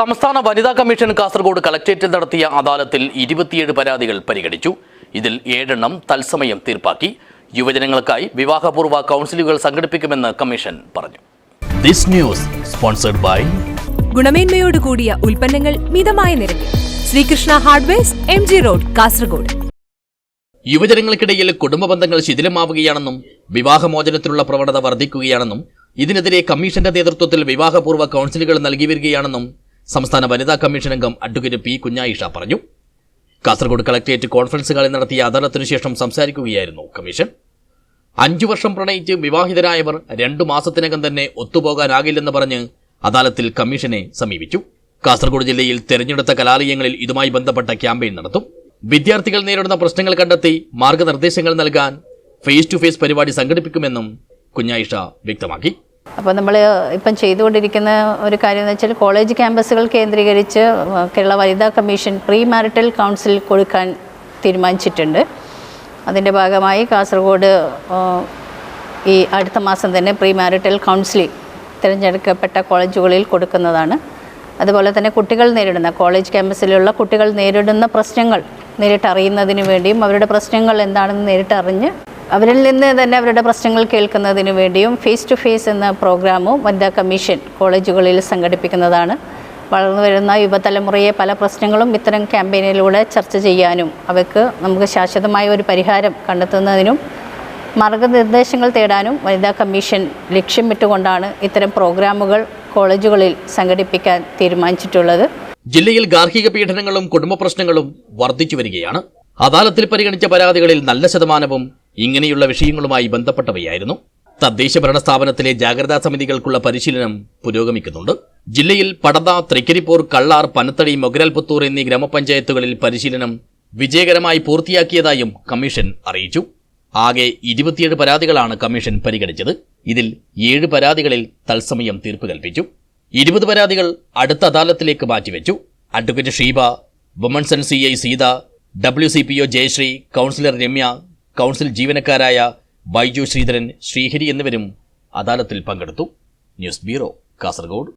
സംസ്ഥാന വനിതാ കമ്മീഷൻ കാസർഗോഡ് കളക്ടറേറ്റിൽ നടത്തിയ അദാലത്തിൽ ഇരുപത്തിയേഴ് പരാതികൾ പരിഗണിച്ചു. ഇതിൽ ഏഴെണ്ണം തത്സമയം തീർപ്പാക്കി. യുവജനങ്ങൾക്കായി വിവാഹപൂർവ കൗൺസിലുകൾ സംഘടിപ്പിക്കുമെന്ന് കമ്മീഷൻ പറഞ്ഞു. ദിസ് ന്യൂസ് സ്പോൺസർഡ് ബൈ ഗുണമേന്മയോട് കൂടിയ ഉൽപ്പന്നങ്ങൾ മിതമായ നിരക്കിൽ. Srikrishna hardwares M G road Kasaragod. യുവജനങ്ങൾക്കിടയിൽ കുടുംബ ബന്ധങ്ങൾ ശിഥിലമാവുകയാണെന്നും വിവാഹമോചനത്തിനുള്ള പ്രവണത വർദ്ധിക്കുകയാണെന്നും ഇതിനെതിരെ കമ്മീഷന്റെ നേതൃത്വത്തിൽ വിവാഹപൂർവ കൗൺസിലുകൾ നൽകി വരികയാണെന്നും സംസ്ഥാന വനിതാ കമ്മീഷൻ അംഗം അഡ്വക്കേറ്റ് പി കുഞ്ഞായിഷ പറഞ്ഞു. കാസർഗോഡ് കളക്ടറേറ്റ് കോൺഫറൻസ് നടത്തിയ അദാലത്തിനു ശേഷം സംസാരിക്കുകയായിരുന്നു കമ്മീഷൻ. അഞ്ചു വർഷം പ്രണയിച്ച് വിവാഹിതരായവർ രണ്ടു മാസത്തിനകം തന്നെ ഒത്തുപോകാനാകില്ലെന്ന് പറഞ്ഞ് അദാലത്തിൽ കമ്മീഷനെ സമീപിച്ചു. കാസർഗോഡ് ജില്ലയിൽ തെരഞ്ഞെടുത്ത കലാലയങ്ങളിൽ ഇതുമായി ബന്ധപ്പെട്ട ക്യാമ്പയിൻ നടത്തും. വിദ്യാർത്ഥികൾ നേരിടുന്ന പ്രശ്നങ്ങൾ കണ്ടെത്തി മാർഗനിർദ്ദേശങ്ങൾ നൽകാൻ ഫേസ് ടു ഫേസ് പരിപാടി സംഘടിപ്പിക്കുമെന്നും കുഞ്ഞായിഷ വ്യക്തമാക്കി. അപ്പോൾ നമ്മൾ ഇപ്പം ചെയ്തുകൊണ്ടിരിക്കുന്ന ഒരു കാര്യം എന്ന് വെച്ചാൽ കോളേജ് ക്യാമ്പസുകൾ കേന്ദ്രീകരിച്ച് കേരള വനിതാ കമ്മീഷൻ പ്രീ മാരിറ്റൽ കൗൺസിൽ കൊടുക്കാൻ തീരുമാനിച്ചിട്ടുണ്ട്. അതിന്റെ ഭാഗമായി കാസർഗോഡ് ഈ അടുത്ത മാസം തന്നെ പ്രീ മാരിറ്റൽ കൗൺസിലിംഗ് തിരഞ്ഞെടുക്കപ്പെട്ട കോളേജുകളിൽ കൊടുക്കുന്നതാണ്. അതുപോലെ തന്നെ കുട്ടികൾ നേരിടുന്ന കോളേജ് ക്യാമ്പസിലുള്ള കുട്ടികൾ നേരിടുന്ന പ്രശ്നങ്ങൾ നേരിട്ടറിയുന്നതിന് വേണ്ടിയും അവരുടെ പ്രശ്നങ്ങൾ എന്താണെന്ന് നേരിട്ടറിഞ്ഞ് അവരിൽ നിന്ന് തന്നെ അവരുടെ പ്രശ്നങ്ങൾ കേൾക്കുന്നതിന് വേണ്ടിയും ഫേസ് ടു ഫേസ് എന്ന പ്രോഗ്രാമും വനിതാ കമ്മീഷൻ കോളേജുകളിൽ സംഘടിപ്പിക്കുന്നതാണ്. വളർന്നു വരുന്ന യുവതലമുറയെ പല പ്രശ്നങ്ങളും ഇത്തരം ക്യാമ്പയിനിലൂടെ ചർച്ച ചെയ്യാനും അവയ്ക്ക് നമുക്ക് ശാശ്വതമായ ഒരു പരിഹാരം കണ്ടെത്തുന്നതിനും മാർഗനിർദ്ദേശങ്ങൾ തേടാനും വനിതാ കമ്മീഷൻ ലക്ഷ്യമിട്ടുകൊണ്ടാണ് ഇത്തരം പ്രോഗ്രാമുകൾ കോളേജുകളിൽ സംഘടിപ്പിക്കാൻ തീരുമാനിച്ചിട്ടുള്ളത്. ജില്ലയിൽ ഗാർഹിക പീഡനങ്ങളും കുടുംബ പ്രശ്നങ്ങളും വർദ്ധിച്ചു വരികയാണ്. അദാലത്തിൽ പരിഗണിച്ച പരാതികളിൽ നല്ല ശതമാനവും ഇങ്ങനെയുള്ള വിഷയങ്ങളുമായി ബന്ധപ്പെട്ടവയായിരുന്നു. തദ്ദേശ ഭരണ സ്ഥാപനത്തിലെ ജാഗ്രതാ സമിതികൾക്കുള്ള പരിശീലനം പുരോഗമിക്കുന്നുണ്ട്. ജില്ലയിൽ പടത തൃക്കരിപ്പൂർ കള്ളാർ പനത്തടി മൊഗരൽപുത്തൂർ എന്നീ ഗ്രാമപഞ്ചായത്തുകളിൽ പരിശീലനം വിജയകരമായി പൂർത്തിയാക്കിയതായും കമ്മീഷൻ അറിയിച്ചു. ആകെ ഇരുപത്തിയേഴ് പരാതികളാണ് കമ്മീഷൻ പരിഗണിച്ചത്. ഇതിൽ ഏഴ് പരാതികളിൽ തത്സമയം തീർപ്പ് കൽപ്പിച്ചു. ഇരുപത് പരാതികൾ അടുത്ത അദാലത്തിലേക്ക് മാറ്റിവെച്ചു. Advocate Sheeba women's and C I Seetha W C P O Jayasree councillor Ramya council ജീവനക്കാരായ Baiju Sreedharan Sreehari എന്നിവരും അദാലത്തിൽ പങ്കെടുത്തു. News bureau Kasaragod.